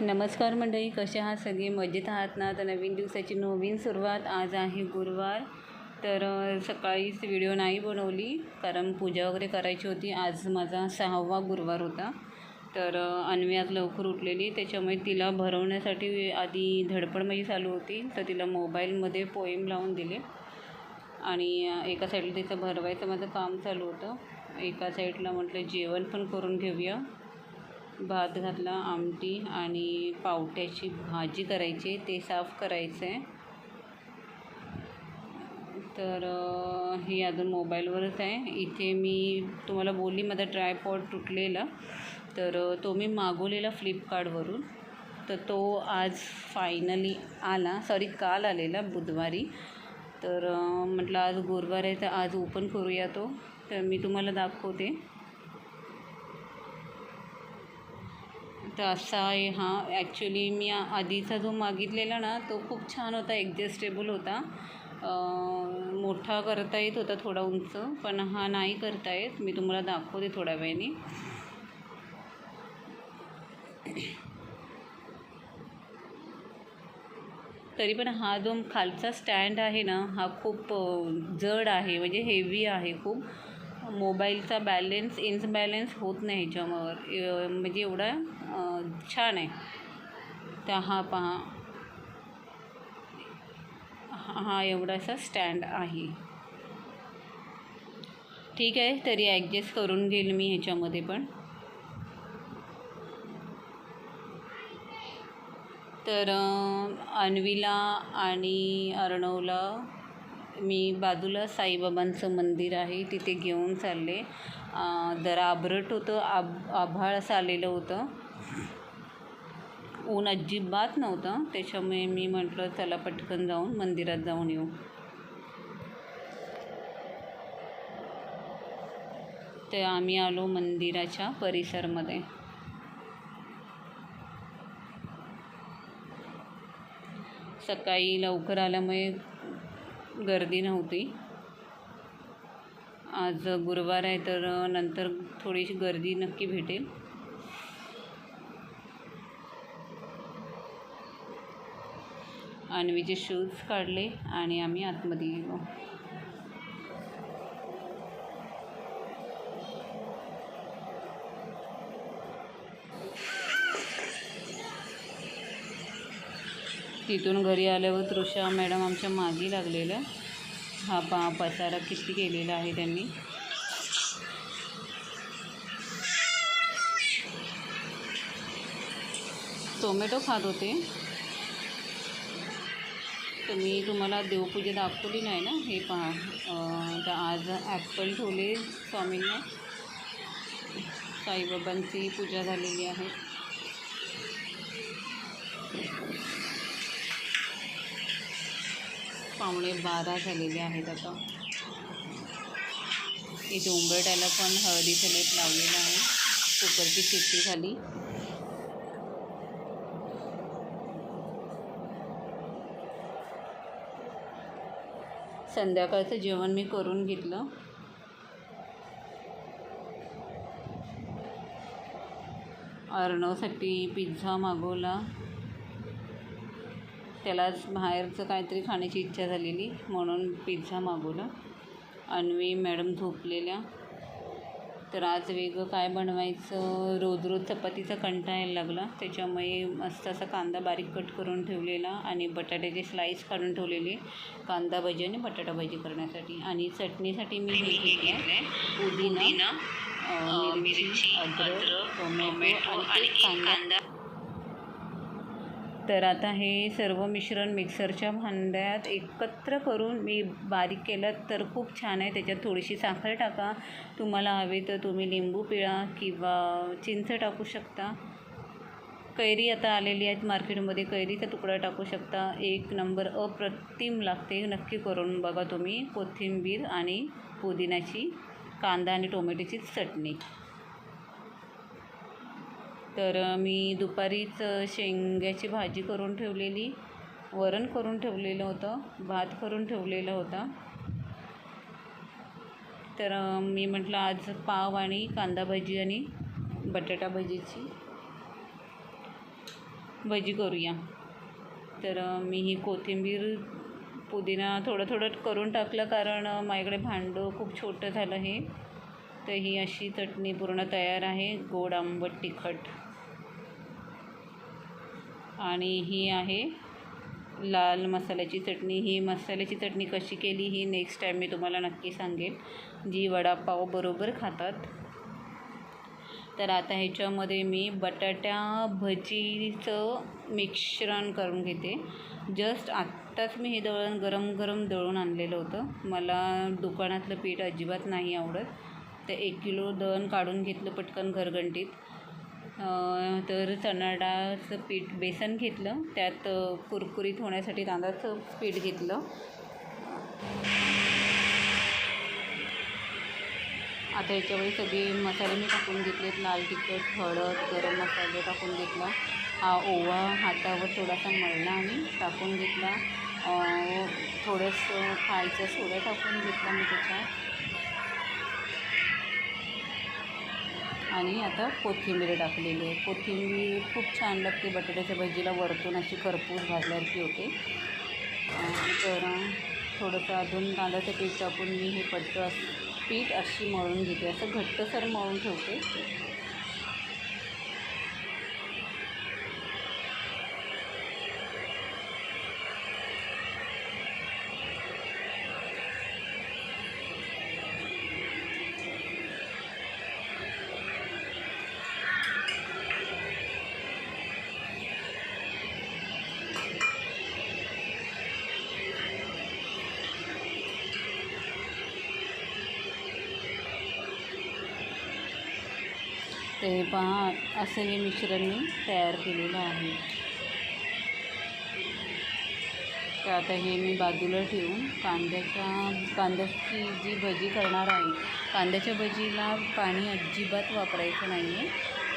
नमस्कार मंडळी कसे आहात सगळे? मजेत आहात ना? तर नवीन दिवसाची नवीन सुरुवात आज आहे गुरुवार. तर सकाळीच व्हिडिओ नाही बनवली कारण पूजा वगैरे करायची होती. आज माझा सहावा गुरुवार होता. तर अन्वी आज लवकर उठलेली. त्याच्यामुळे तिला भरवण्यासाठी आधी धडपड माझी चालू होती. तर तिला मोबाईलमध्ये पोएम लावून दिले. आणि एका साईडला तिचं भरवायचं माझं काम चालू होतं. एका साईडला म्हटलं जेवण पण करून घेऊया. भात घातला आमटी आणि पावट्याची भाजी करायची ते साफ करायचं आहे तर हे अजून मोबाईलवरच आहे. इथे मी तुम्हाला बोलली माझा ट्रायपॉड तुटलेला. तर तो मी मागवलेला फ्लिपकार्टवरून. तर तो आज फायनली आला. सॉरी काल आलेला बुधवारी. तर म्हटलं आज गुरुवार आहे तर आज ओपन करूया तो. तर मी तुम्हाला दाखवते. तर असा आहे हा. ॲक्च्युली मी आधीचा जो मागितलेला ना तो खूप छान होता ॲडजस्टेबल होता. मोठा करता येत होता थोडा उंच पण हा नाही करता येत. मी तुम्हाला दाखवते थोड्या वेळाने. तरी पण हा जो खालचा स्टँड आहे ना हा खूप जड आहे म्हणजे हेवी आहे खूप. मोबाईलचा बॅलेन्स इन्स बॅलेन्स होत नाही ह्याच्यावर. म्हणजे एवढा छान आहे. तर हा पहा. हा एवढासा स्टँड आहे. ठीक आहे तरी ॲडजस्ट करून घेईल मी ह्याच्यामध्ये पण. तर अन्वीला आणि अर्णवला मी बाजूला साईबाबांचं मंदिर आहे तिथे घेऊन चालले. जरा आभरट होतं आब आभाळ असं आलेलं होतं. ऊन अजिबात नव्हतं. त्याच्यामुळे मी म्हटलं चला पटकन जाऊन मंदिरात जाऊन येऊ. ते आम्ही आलो मंदिराच्या परिसरमध्ये. सकाळी लवकर आल्यामुळे गर्दी नव्हती. आज गुरुवार आहे तर नंतर थोडीशी गर्दी नक्की भेटेल. अन्वीचे शूज काढले आणि आम्ही आतमध्ये गेलो. तिथून घरी आल्यावर तृषा मॅडम आमच्या मागे लागलेल्या. हा पा पसारा किती केलेला आहे त्यांनी? टोमॅटो खात होते. तर मी तुम्हाला देवपूजा दाखवली नाही ना? हे पहा. तर आज ॲपल ठेवले स्वामींना. साईबाबांची पूजा झालेली आहे. पावणे बारा झालेले आहेत आता. इथे उंबरट्याला पण हळदीचं लेप लावलेलं आहे. कुकरची शिट्टी झाली. संध्याकाळचं जेवण मी करून घेतलं. अर्णवसाठी पिझ्झा मागवला. त्यालाच बाहेरचं काहीतरी खाण्याची इच्छा झालेली म्हणून पिझ्झा मागवला. अन्वी मॅडम झोपलेल्या. तर आज वेगळं काय बनवायचं? रोज रोज चपातीचा कंटाळा यायला लागला. त्याच्यामुळे मस्त असा कांदा बारीक कट करून ठेवलेला आणि बटाट्याचे स्लाईस काढून ठेवलेले. कांदा भजी आणि बटाटा भजी करण्यासाठी. आणि चटणीसाठी मी हे घेतलं पुदिना मिरची अद्रक टोमॅटो आणि कांदा. तर आता हे सर्व मिश्रण मिक्सरच्या भांड्यात एकत्र करून मी बारीक केलं तर खूप छान आहे. त्याच्यात थोडीशी साखर टाका. तुम्हाला हवे तर तुम्ही लिंबू पिळा किंवा चिंच टाकू शकता. कैरी आता आलेली आहेत मार्केटमध्ये. कैरीचा तुकडा टाकू शकता. एक नंबर अप्रतिम लागते. नक्की करून बघा तुम्ही कोथिंबीर आणि पुदिन्याची कांदा आणि टोमॅटोची चटणी. तर मी दुपारीच शेंग्याची भाजी करून ठेवलेली वरण करून ठेवलेलं होतं भात करून ठेवलेलं होता. तर मी म्हटलं आज पाव आणि कांदा भजी आणि बटाटा भजीची भजी करूया. तर मी ही कोथिंबीर पुदिना थोडं थोडं करून टाकलं कारण माझ्याकडे भांडं खूप छोटं झालं हे. तर ही अशी चटणी पूर्ण तयार आहे. गोड आंबट तिखट. आणि ही आहे लाल मसाल्याची चटणी. ही मसाल्याची चटणी कशी केली ही नेक्स्ट टाईम मी तुम्हाला नक्की सांगेल जी वडापाव बरोबर खातात. तर आता ह्याच्यामध्ये मी बटाट्या भजीचं मिश्रण करून घेते. जस्ट आत्ताच मी हे दळण गरम गरम दळून आणलेलं होतं. मला दुकानातलं पीठ अजिबात नाही आवडत. तर एक किलो दळण काढून घेतलं पटकन घरघंटीत. तर चणा डाळचं पीठ बेसन घेतलं. त्यात कुरकुरीत होण्यासाठी तांदळाचं पीठ घेतलं. आता याच्यामध्ये सगळे मसाले मी टाकून घेतलेत. लाल तिखट हळद गरम मसाले टाकून घेतला. हा ओवा हातावर थोडासा मळला आणि टाकून घेतला. थोडंसं खायचं सोडा टाकून घेतला मी त्याच्यात. आणि आता कोथिंबीर टाकलेली आहे. कोथिंबीर खूप छान लागते. बटाट्याच्या भजीला वरतून अशी खरपूस भाजल्यासारखी होते. तर थोडंसं अजून तांदळाचं पीठ टाकून मी हे पट्ट असं पीठ अशी मळून घेते. असं घट्टसर मळून ठेवते. ते पहा असं हे मिश्रण मी तयार केलेलं आहे. तर आता हे मी बाजूला ठेवून कांद्याच्या कांद्याची जी भजी करणार आहे कांद्याच्या भजीला पाणी अजिबात वापरायचं नाही आहे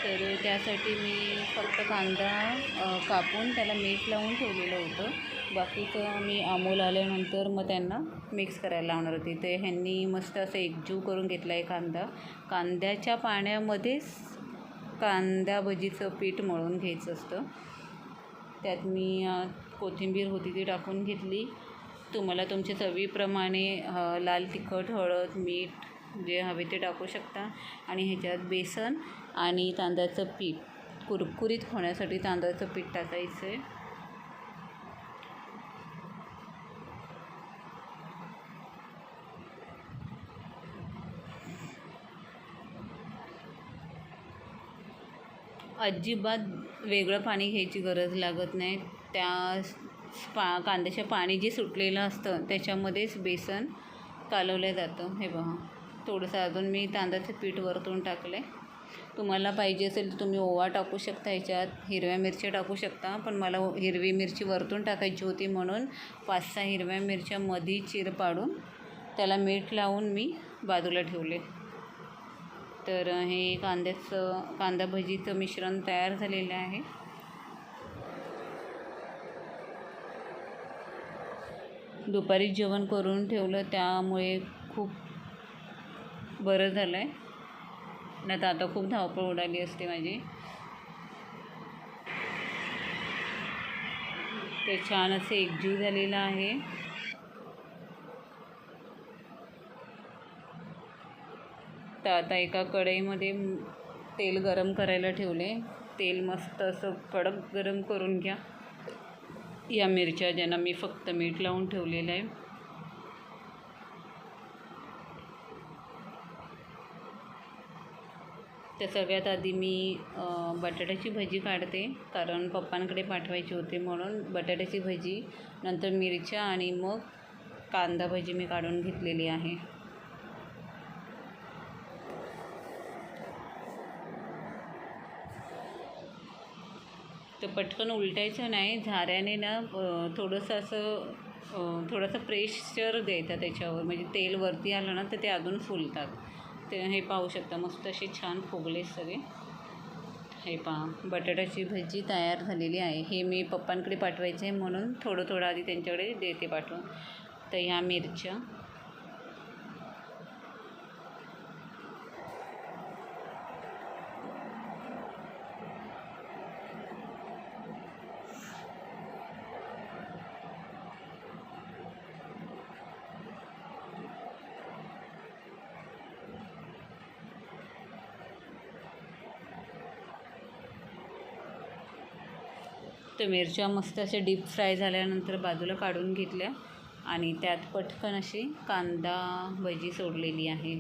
तर त्यासाठी मी फक्त कांदा कापून त्याला मीठ लावून ठेवलेलं होतं. बाकीचं मी अमोल आल्यानंतर मग त्यांना मिक्स करायला लावणार होती. ते ह्यांनी मस्त असं एकजीव करून घेतला आहे कांदा. कांद्याच्या पाण्यामध्येच कांदा भजीचं पीठ मळून घ्यायचं असतं. त्यात मी कोथिंबीर होती ती टाकून घेतली. तुम्हाला तुमच्या चवीप्रमाणे लाल तिखट हळद मीठ जे हवे ते टाकू शकता. आणि ह्याच्यात बेसन आणि तांदळाचं पीठ. कुरकुरीत होण्यासाठी तांदळाचं पीठ टाकायचं आहे अजिबात वेगळं पाणी घ्यायची गरज लागत नाही. त्या पा कांद्याच्या पाणी जे सुटलेलं असतं त्याच्यामध्येच बेसन कालवलं जातं. हे बघा. थोडंसं अजून मी तांदळाचं पीठ वरतून टाकलं आहे तुम्हाला पाहिजे असेल तर तुम्ही ओवा टाकू शकता ह्याच्यात. हिरव्या मिरच्या टाकू शकता. पण मला हिरवी मिरची वरतून टाकायची होती म्हणून पाच सहा हिरव्या मिरच्या मधी चिर पाडून त्याला मीठ लावून मी बाजूला ठेवले. तर हे कांद्याचं कांदा भजीचं मिश्रण तयार झालेलं आहे. दुपारी जेवण करून ठेवलं त्यामुळे खूप बरं झालं आहे नाही तर आता खूप धावपळ उडाली असते माझी. ते छान असे एकजीव झालेलं आहे. तर आता एका कढईमध्ये तेल गरम करायला ठेवले. तेल मस्त असं कडक गरम करून घ्या. या मिरच्या ज्यांना मी फक्त मीठ लावून ठेवलेलं आहे. तर सगळ्यात आधी मी बटाट्याची भजी काढते कारण पप्पांकडे पाठवायची होती म्हणून बटाट्याची भजी नंतर मिरच्या आणि मग कांदा भजी मी काढून घेतलेली आहे. तर पटकन उलटायचं नाही. झाऱ्याने ना थोडंसं असं थोडंसं प्रेशर द्यायचा त्याच्यावर. म्हणजे तेल वरती आलं ना तर ते अजून फुलतात. ते हे पाहू शकता मस्त असे छान फुगले सगळे. हे पहा बटाट्याची भजी तयार झालेली आहे. हे मी पप्पांकडे पाठवायचे म्हणून थोडं थोडं आधी त्यांच्याकडे देते पाठवून. तर ह्या मिरच्या. मिरच्या मस्त अशा डीप फ्राय झाल्यानंतर बाजूला काढून घेतल्या आणि त्यात पटकन अशी कांदा भजी सोडलेली आहे.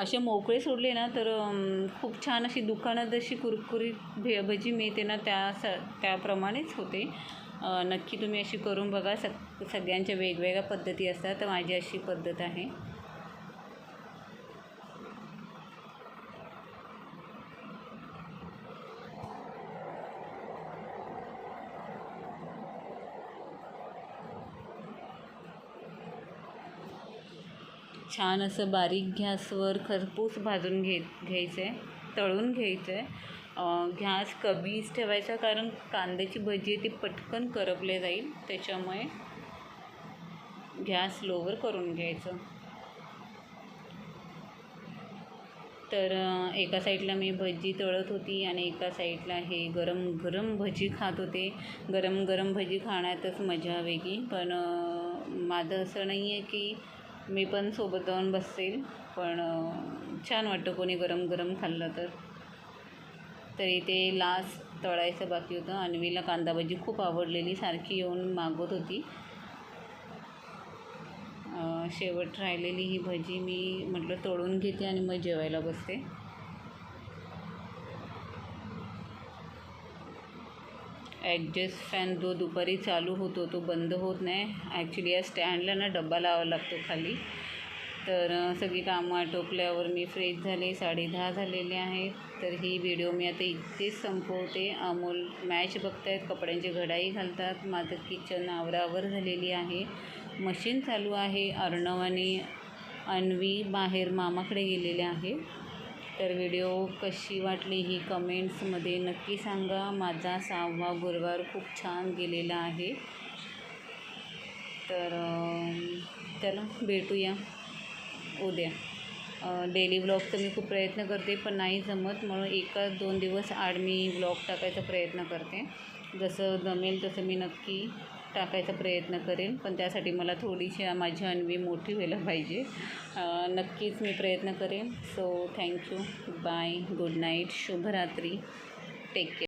असे मोकळे सोडले ना तर खूप छान अशी दुकानात जशी कुरकुरीत भे भजी मिळते ना त्या स त्याप्रमाणेच होते. नक्की तुम्ही अशी करून बघा सग सगळ्यांच्या वेगवेगळ्या पद्धती असतात तर माझी अशी पद्धत आहे. छान असं बारीक गॅसवर खरपूस भाजून घे घ्यायचं आहे तळून घ्यायचं. आहे गॅस कमीच ठेवायचा कारण कांद्याची भजी आहे ती पटकन करपले जाईल त्याच्यामुळे गॅस लोवर करून घ्यायचं. तर एका साईडला मी भजी तळत होती आणि एका साईडला हे गरम गरम भजी खात होते. गरम गरम भजी खाण्यातच मजा वेगळी पण माझं असं नाही आहे की मी पण सोबत जाऊन बसेल पण छान वाटतं कोणी गरम गरम खाल्लं तर. तरी ते लास्ट तळायचं बाकी होतं. अन्वीला कांदा भजी खूप आवडलेली सारखी येऊन मागवत होती. शेवट राहिलेली ही भजी मी म्हटलं तळून घेते आणि मग जेवायला बसते. ॲडजस्ट फॅन जो दुपारी चालू होतो तो बंद होत नाही. ॲक्च्युली या स्टँडला ना डब्बा लावावा लागतो खाली. तर सगळी कामं आटोपल्यावर मी फ्रेश झाले साडे दहा झालेले आहेत. तर ही व्हिडिओ मी आता इथेच संपवते. अमोल मॅच बघतायत कपड्यांची घडाई घालतात. माझं किचन आवरावर झालेली आहे. मशीन चालू आहे. अर्णव आणि अन्वी बाहेर मामाकडे गेलेले आहे तर व्हिडिओ कशी वाटली ही कमेंट्समध्ये नक्की सांगा. माझा सहावा गुरुवार खूप छान गेलेला आहे. तर चला भेटूया उद्या. डेली ब्लॉगचं मी खूप प्रयत्न करते पण नाही जमत. म्हणून एकाच दोन दिवस आड मी ब्लॉग टाकायचा प्रयत्न करते. जसं जमेल तसं मी नक्की टाकायचा प्रयत्न करेन पण त्यासाठी मला थोडीशी माझी अन्वी मोठी व्हायला पाहिजे. नक्कीच मी प्रयत्न करेन. So thank you bye good night शुभरात्री. Take care